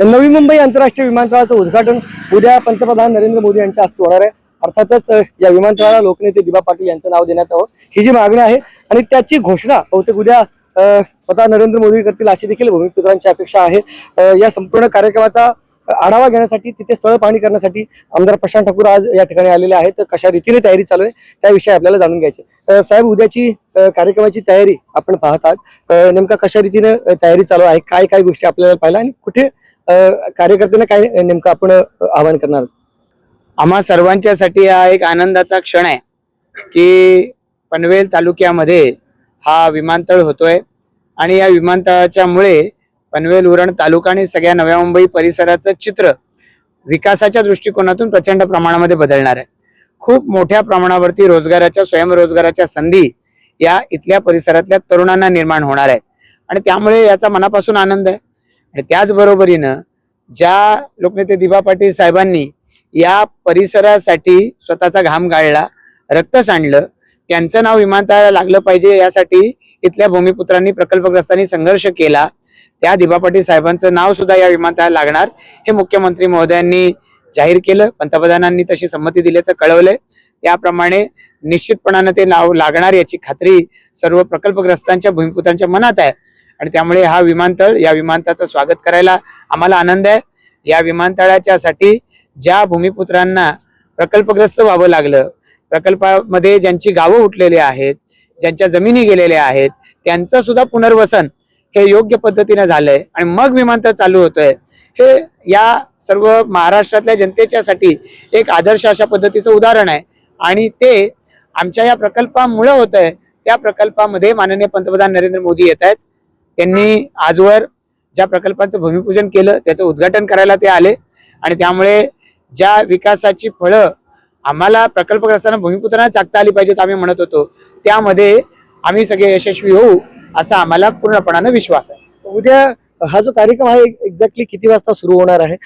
नवी मुंबई आंतरराष्ट्रीय विमानतळाचं उद्घाटन उद्या पंतप्रधान नरेंद्र मोदी यांच्या हस्ते होणार आहे. अर्थातच या विमानतळाला लोकनेते दिबा पाटील यांचं नाव देण्यात यावं ही जी मागणी आहे आणि त्याची घोषणा बहुतेक उद्या स्वतः नरेंद्र मोदी करतील अशी देखील भूमिपुत्रांची अपेक्षा आहे. या संपूर्ण कार्यक्रमाचा आढावा घेण्यासाठी तिथे स्थळ पाहणी करण्यासाठी आमदार प्रशांत ठाकूर आज या ठिकाणी आलेले आहेत. तर कशा रीतीने तयारी चालू आहे त्याविषयी आपल्याला जाणून घ्यायचे साहेब उद्याची कार्यक्रमाची तयारी आपण पाहतात नेमका कशा रीतीने तयारी चालू आहे काय काय गोष्टी आपल्याला पाहिल्या आणि कुठे कार्यकर्त्यांना काय नेमकं आपण आवाहन करणार? आम्हा सर्वांच्यासाठी हा एक आनंदाचा क्षण आहे की पनवेल तालुक्यामध्ये हा विमानतळ होतोय. आणि या विमानतळाच्यामुळे पनवेल उरण तालुका आणि सगळ्या नव्या मुंबई परिसराचं चित्र विकासाच्या दृष्टिकोनातून प्रचंड प्रमाणामध्ये बदलणार आहे. खूप मोठ्या प्रमाणावरती रोजगाराच्या स्वयंरोजगाराच्या संधी या इथल्या परिसरातल्या तरुणांना निर्माण होणार आहेत. आणि त्यामुळे याचा मनापासून आनंद आहे. आणि त्याचबरोबरीनं ज्या लोकनेते दिबा पाटील साहेबांनी या परिसरासाठी स्वतःचा घाम गाळला रक्त सांडलं त्यांचं नाव विमानतळाला लागलं पाहिजे यासाठी इथल्या भूमिपुत्रांनी प्रकल्पग्रस्तांनी संघर्ष केला. त्या दिबा पाटील साहेबांचं नाव सुद्धा या विमानतळाला लागणार. हे मुख्यमंत्री महोदयांनी जाहीर केलं पंतप्रधानांनी तशी संमती दिल्याचं कळवलंय. त्याप्रमाणे निश्चितपणानं ते नाव लागणार याची खात्री सर्व प्रकल्पग्रस्तांच्या भूमिपुत्रांच्या मनात आहे. आणि त्यामुळे हा विमानतळ या विमानतळाचं स्वागत करायला आम्हाला आनंद आहे. या विमानतळाच्या साठी ज्या भूमिपुत्रांना प्रकल्पग्रस्त व्हावं लागलं प्रकल्पामध्ये ज्यांची गावं उठलेली आहेत ज्यांच्या जमिनी गेलेल्या आहेत त्यांचं सुद्धा पुनर्वसन हे योग्य पद्धतीने झालंय आणि मग विमानतळ चालू होतोय. हे या सर्व महाराष्ट्रातल्या जनतेच्यासाठी एक आदर्श अशा पद्धतीचं उदाहरण आहे. आणि ते आमच्या या प्रकल्पामुळं होत आहे त्या प्रकल्पामध्ये माननीय पंतप्रधान नरेंद्र मोदी येत आहेत. त्यांनी आजवर ज्या प्रकल्पाचं भूमिपूजन केलं त्याचं उद्घाटन करायला ते आले. आणि त्यामुळे ज्या विकासाची फळं आम्हाला प्रकल्पग्रस्तांना भूमिपुत्रांना चाकता आली पाहिजेत आम्ही म्हणत होतो. त्यामध्ये आम्ही सगळे यशस्वी होऊ. असा आम्हाला पूर्णपणानं विश्वास आहे. उद्या हा जो कार्यक्रम आहे एक्झॅक्टली किती वाजता सुरू होणार आहे?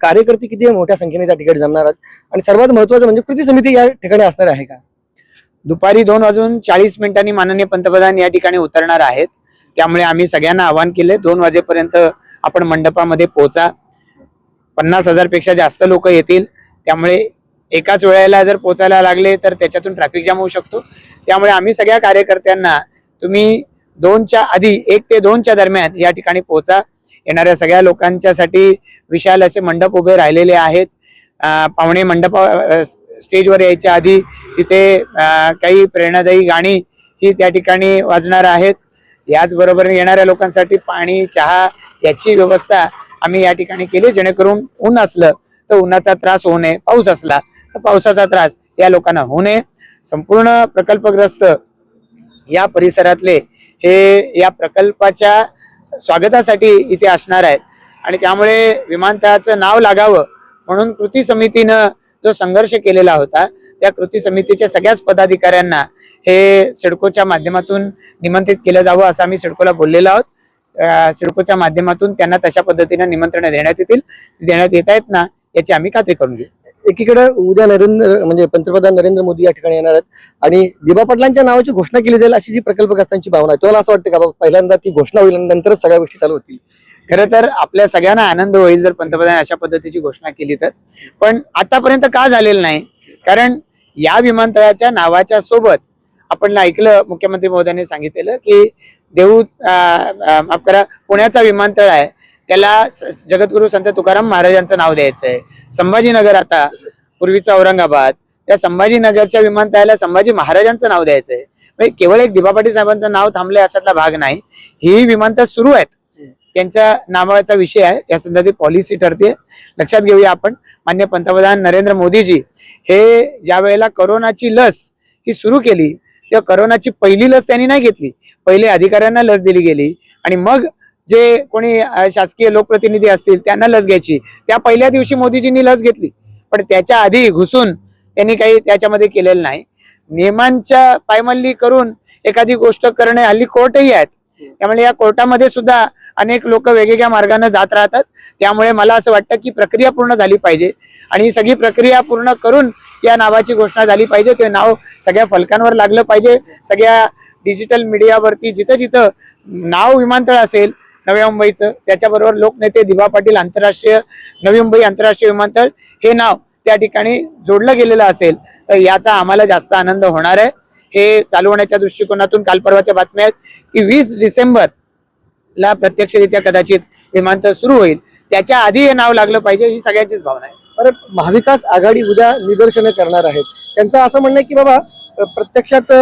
कार्यकर्ते किती मोठ्या संख्येने त्या ठिकाणी जमणार आहेत? आणि सर्वात महत्वाचं म्हणजे कृती समिती या ठिकाणी असणार आहे का? दुपारी दोन वाजून चाळीस मिनिटांनी माननीय पंतप्रधान या ठिकाणी उतरणार आहेत. त्यामुळे आम्ही सगळ्यांना आवाहन केले दोन वाजेपर्यंत आपण मंडपामध्ये पोहोचा. पन्नास हजारपेक्षा जास्त लोक येतील. त्यामुळे एकाच वेळेला जर पोचायला लागले तर त्याच्यातून ट्रॅफिक जाम होऊ शकतो. त्यामुळे आम्ही सगळ्या कार्यकर्त्यांना तुम्ही दोनच्या आधी एक ते दोनच्या दरम्यान या ठिकाणी पोहोचा. येणाऱ्या सगळ्या लोकांच्यासाठी विशाल असे मंडप उभे राहिलेले आहेत. पाहुणे मंडप स्टेजवर यायच्या आधी तिथे काही प्रेरणादायी गाणी ही त्या ठिकाणी वाजणार आहेत. याचबरोबर येणाऱ्या लोकांसाठी पाणी चहा याची व्यवस्था आम्ही या ठिकाणी केली जेणेकरून ऊन असलं तर उन्हाचा त्रास होऊ नये. पाऊस असला तर पावसाचा त्रास या लोकांना होऊ नये. संपूर्ण प्रकल्पग्रस्त या परिसरातले हे या प्रकल्पाच्या स्वागतासाठी इथे असणार आहेत. आणि त्यामुळे विमानतळाचं नाव लागावं म्हणून कृती समितीनं जो संघर्ष केलेला होता त्या कृती समितीच्या सगळ्याच पदाधिकाऱ्यांना हे सिडकोच्या माध्यमातून निमंत्रित केलं जावं असं आम्ही सिडकोला बोललेलो आहोत. सिडकोच्या माध्यमातून त्यांना तशा पद्धतीनं निमंत्रण देण्यात येतील. देण्यात येत आहेत ना याची आम्ही खात्री करून घेऊ. एकीकडे उद्या नरेंद्र म्हणजे पंतप्रधान नरेंद्र मोदी या ठिकाणी येणार आहेत. आणि दिबा पाटलांच्या नावाची घोषणा केली जाईल अशी जी प्रकल्पग्रस्तांची भावना आहे. तुम्हाला असं वाटतं का बाबा पहिल्यांदा ती घोषणा होईल नंतरच सगळ्या गोष्टी चालू होतील? खरं तर आपल्या सगळ्यांना आनंद होईल जर पंतप्रधान अशा पद्धतीची घोषणा केली तर. पण आतापर्यंत का झालेलं नाही? कारण या विमानतळाच्या नावाच्या सोबत आपण ऐकलं मुख्यमंत्री महोदयांनी सांगितलेलं की देऊ माफ करा पुण्याचा विमानतळ आहे. त्याला जगद्गुरु जगद्गुरू संत तुकाराम महाराजांचं नाव द्यायचं आहे संभाजीनगर आता पूर्वीचा औरंगाबाद. त्या संभाजीनगरच्या विमानतळाला संभाजी महाराजांचं नाव द्यायचं आहे म्हणजे केवळ एक दिबा पाटील साहेबांचं नाव थांबलंय अशातला भाग नाही. ही विमानतळ सुरू आहेत. त्यांच्या नावाचा विषय आहे. या संदर्भात पॉलिसी ठरते लक्षात घेऊया आपण. मान्य पंतप्रधान नरेंद्र मोदीजी हे ज्या वेळेला करोनाची लस ही सुरू केली तेव्हा करोनाची पहिली लस त्यांनी नाही घेतली. पहिले अधिकाऱ्यांना लस दिली गेली. आणि मग जे कोणी शासकीय लोकप्रतिनिधी असतील त्यांना लस घ्यायची. त्या पहिल्या दिवशी मोदीजींनी लस घेतली. पण त्याच्या आधी घुसून त्यांनी काही त्याच्यामध्ये केलेलं नाही. नियमांच्या पायमल्ली करून एखादी गोष्ट करणे हल्ली कोर्टही आहेत. त्यामुळे या कोर्टामध्ये सुद्धा अनेक लोक वेगवेगळ्या मार्गाने जात राहतात. त्यामुळे मला असं वाटतं की प्रक्रिया पूर्ण झाली पाहिजे. आणि ही सगळी प्रक्रिया पूर्ण करून या नावाची घोषणा झाली पाहिजे. ते नाव सगळ्या फलकांवर लागलं पाहिजे. सगळ्या डिजिटल मीडियावरती जिथं जिथं नाव विमानतळ असेल नव्या मुंबईचं. त्याच्याबरोबर लोकनेते दिभा पाटील आंतरराष्ट्रीय नवी मुंबई आंतरराष्ट्रीय विमानतळ हे नाव त्या ठिकाणी जोडलं गेलेलं असेल तर याचा आम्हाला जास्त आनंद होणार आहे. हे चालू होण्याच्या दृष्टिकोनातून काल परवाच्या बातम्या आहेत की वीस डिसेंबर ला प्रत्यक्षरित्या कदाचित विमानतळ सुरू होईल. त्याच्या आधी हे नाव लागलं पाहिजे ही सगळ्यांचीच भावना आहे. बरं महाविकास आघाडी उद्या निदर्शनं करणार आहेत. त्यांचं असं म्हणणं आहे की बाबा प्रत्यक्षात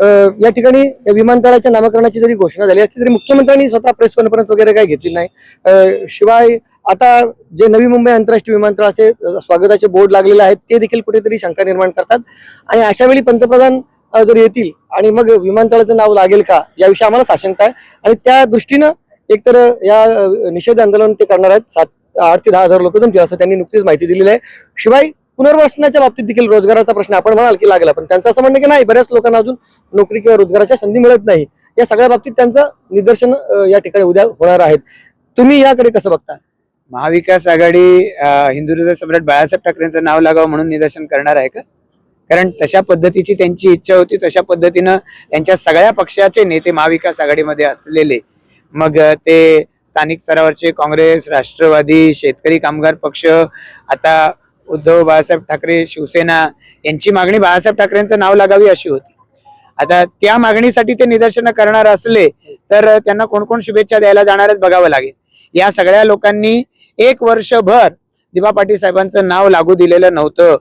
या ठिकाणी विमानतळाच्या नामकरणाची जरी घोषणा झाली असली तरी मुख्यमंत्र्यांनी स्वतः प्रेस कॉन्फरन्स वगैरे काही घेतली नाही. शिवाय आता जे नवी मुंबई आंतरराष्ट्रीय विमानतळ असे स्वागताचे बोर्ड लागलेले आहेत ते देखील कुठेतरी शंका निर्माण करतात. आणि अशा वेळी पंतप्रधान जर येतील आणि मग विमानतळाचं नाव लागेल का याविषयी आम्हाला साशंकता आहे. आणि त्या दृष्टीनं एकतर या निषेध आंदोलन ते करणार आहेत. सात आठ ते दहा हजार लोक जमतील असं त्यांनी नुकतीच माहिती दिलेली आहे. शिवाय पुनर्वसनाच्या बाबतीत देखील रोजगाराचा प्रश्न आपण म्हणाल की लागला पण त्यांचं असं म्हणणं की नाही बऱ्याच लोकांना अजून नोकरी किंवा रोजगाराच्या संधी मिळत नाही. या सगळ्या बाबतीत त्यांचं निदर्शन या ठिकाणी उद्या होणार आहेत. तुम्ही याकडे कसं बघता? महाविकास आघाडी अं, हिंदू हृदय सम्राट बाळासाहेब ठाकरेंचं नाव लागावं म्हणून निदर्शन करणार आहे का? कारण तशा पद्धतीची त्यांची इच्छा होती तशा पद्धतीनं त्यांच्या सगळ्या पक्षाचे नेते महाविकास आघाडीमध्ये असलेले. मग ते स्थानिक स्तरावरचे काँग्रेस राष्ट्रवादी शेतकरी कामगार पक्ष आता उद्धव बाळासाहेब ठाकरे शिवसेना यांची मागणी बाळासाहेब ठाकरेंचं नाव लागावी अशी होती. आता त्या मागणीसाठी ते निदर्शनं करणार असले तर त्यांना कोण कोण शुभेच्छा द्यायला जाणारच बघावं लागेल. या सगळ्या लोकांनी एक वर्षभर दिबा पाटील साहेबांचं नाव लागू दिलेलं नव्हतं.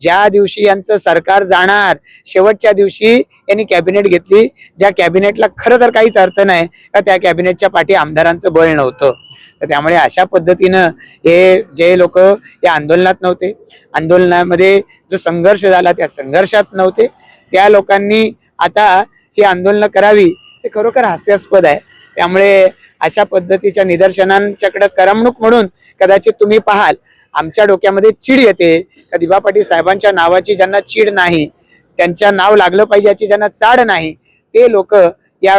ज्या दिवशी यांचं सरकार जाणार शेवटच्या दिवशी यांनी कॅबिनेट घेतली. ज्या कॅबिनेटला खरं तर काहीच अर्थ नाही का त्या कॅबिनेटच्या पाठी आमदारांचं बळ नव्हतं. तर त्यामुळे अशा पद्धतीनं हे जे लोक या आंदोलनात नव्हते आंदोलनामध्ये जो संघर्ष झाला त्या संघर्षात नव्हते. त्या लोकांनी आता ही आंदोलनं करावी हे खरोखर हास्यास्पद आहे. त्यामुळे अशा पद्धतीच्या निदर्शनांच्याकडे करमणूक म्हणून कदाचित तुम्ही पाहाल आमच्या डोक्यामध्ये चीड येते. का दिबा पाटील साहेबांच्या नावाची ज्यांना चीड नाही त्यांच्या नाव लागलं पाहिजे याची ज्यांना चाड नाही ते लोक या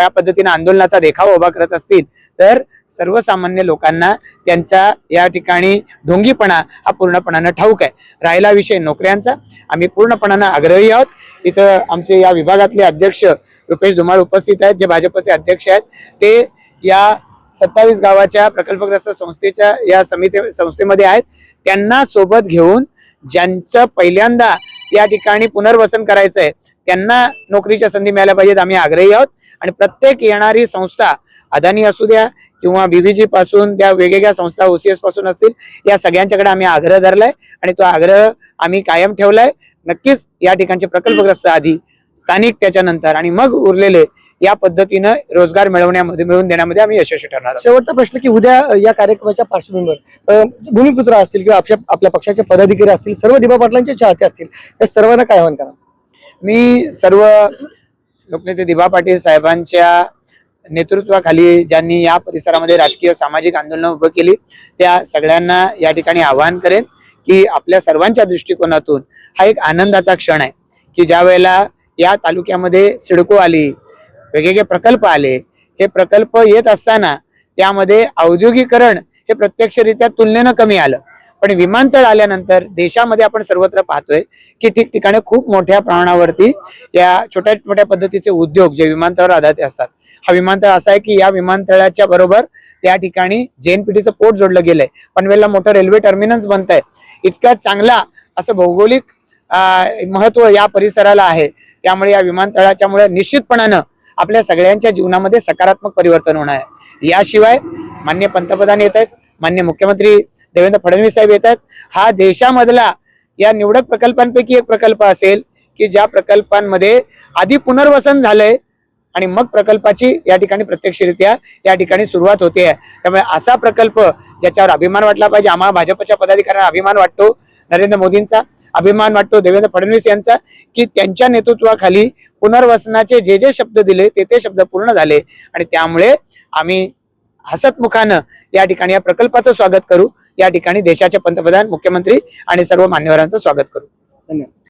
या पद्धतीने आंदोलनाचा देखावा उभा करत असतील. तर सर्वसामान्य लोकांना त्यांचा या ठिकाणी ढोंगीपणा हा पूर्णपणानं ठाऊक आहे. राहिला विषय नोकऱ्यांचा. आम्ही पूर्णपणानं आग्रही आहोत. इथं आमचे या विभागातले अध्यक्ष रुपेश धुमाळ उपस्थित आहेत. जे भाजपचे अध्यक्ष आहेत ते या सत्तावीस गावाच्या प्रकल्पग्रस्त संस्थेच्या या समिती संस्थेमध्ये आहेत. त्यांना सोबत घेऊन ज्यांचं पहिल्यांदा या ठिकाणी पुनर्वसन करायचं आहे त्यांना नोकरीच्या संधी मिळाल्या पाहिजेत आम्ही आग्रही आहोत. आणि प्रत्येक येणारी संस्था अदानी असू द्या किंवा बीबीजी पासून त्या वेगवेगळ्या संस्था ओसीएसपासून असतील या सगळ्यांच्याकडे आम्ही आग्रह धरलाय आणि तो आग्रह आम्ही कायम ठेवलाय. नक्कीच या ठिकाणचे प्रकल्पग्रस्त आधी स्थानिक त्याच्यानंतर आणि मग उरलेले या पद्धतीनं रोजगार मिळवण्यामध्ये मिळवून देण्यामध्ये आम्ही यशस्वी ठरणार शेवटचा प्रश्न की उद्या या कार्यक्रमाच्या पार्श्वभूमीवर भूमिपुत्र असतील किंवा आपल्या पक्षाचे पदाधिकारी असतील सर्व दिबा पाटलांचे चाहते असतील या सर्वांना काय आव्हान करा मी सर्व लोकनेते दिबा पाटील साहेबांच्या नेतृत्वाखाली ज्यांनी या परिसरामध्ये राजकीय सामाजिक आंदोलनं उभं केली त्या सगळ्यांना या ठिकाणी आवाहन करेन की आपल्या सर्वांच्या दृष्टिकोनातून हा एक आनंदाचा क्षण आहे की ज्या वेळेला या तालुक्यामध्ये सिडको आली वेगवेगळे प्रकल्प आले. हे प्रकल्प येत असताना त्यामध्ये औद्योगिकरण हे प्रत्यक्षरित्या तुलनेनं कमी आलं. पण विमानतळ आल्यानंतर देशामध्ये आपण सर्वत्र पाहतोय की ठिकठिकाणी खूप मोठ्या प्रमाणावरती या छोट्या मोठ्या पद्धतीचे उद्योग जे विमानतळावर आधारित असतात. हा विमानतळ असा आहे की या विमानतळाच्या बरोबर त्या ठिकाणी जेएनपीटीचं पोर्ट जोडलं गेलंय. पनवेलला मोठं रेल्वे टर्मिनस बनत आहे इतका चांगला असं भौगोलिक महत्त्व या परिसराला आहे. त्यामुळे या विमानतळाच्यामुळे निश्चितपणानं आपल्या सगळ्यांच्या जीवनामध्ये सकारात्मक परिवर्तन होणार आहे. याशिवाय मान्य पंतप्रधान येत आहेत मान्य मुख्यमंत्री देवेंद्र फडणवीस साहेब येत आहेत. हा देशामधला या निवडक प्रकल्पांपैकी एक प्रकल्प असेल की ज्या प्रकल्पांमध्ये आधी पुनर्वसन झालंय आणि मग प्रकल्पाची या ठिकाणी प्रत्यक्षरित्या या ठिकाणी सुरुवात होते. आहे त्यामुळे असा प्रकल्प ज्याच्यावर अभिमान वाटला पाहिजे आम्हाला भाजपच्या पदाधिकाऱ्यांना अभिमान वाटतो. नरेंद्र मोदींचा अभिमान वाटतो. देवेंद्र फडणवीस यांचा की त्यांच्या नेतृत्वाखाली पुनर्वसनाचे जे जे शब्द दिले ते ते शब्द पूर्ण झाले. आणि त्यामुळे आम्ही हसतमुखानं या ठिकाणी या प्रकल्पाचं स्वागत करू. या ठिकाणी देशाचे पंतप्रधान मुख्यमंत्री आणि सर्व मान्यवरांचं स्वागत करू. धन्यवाद.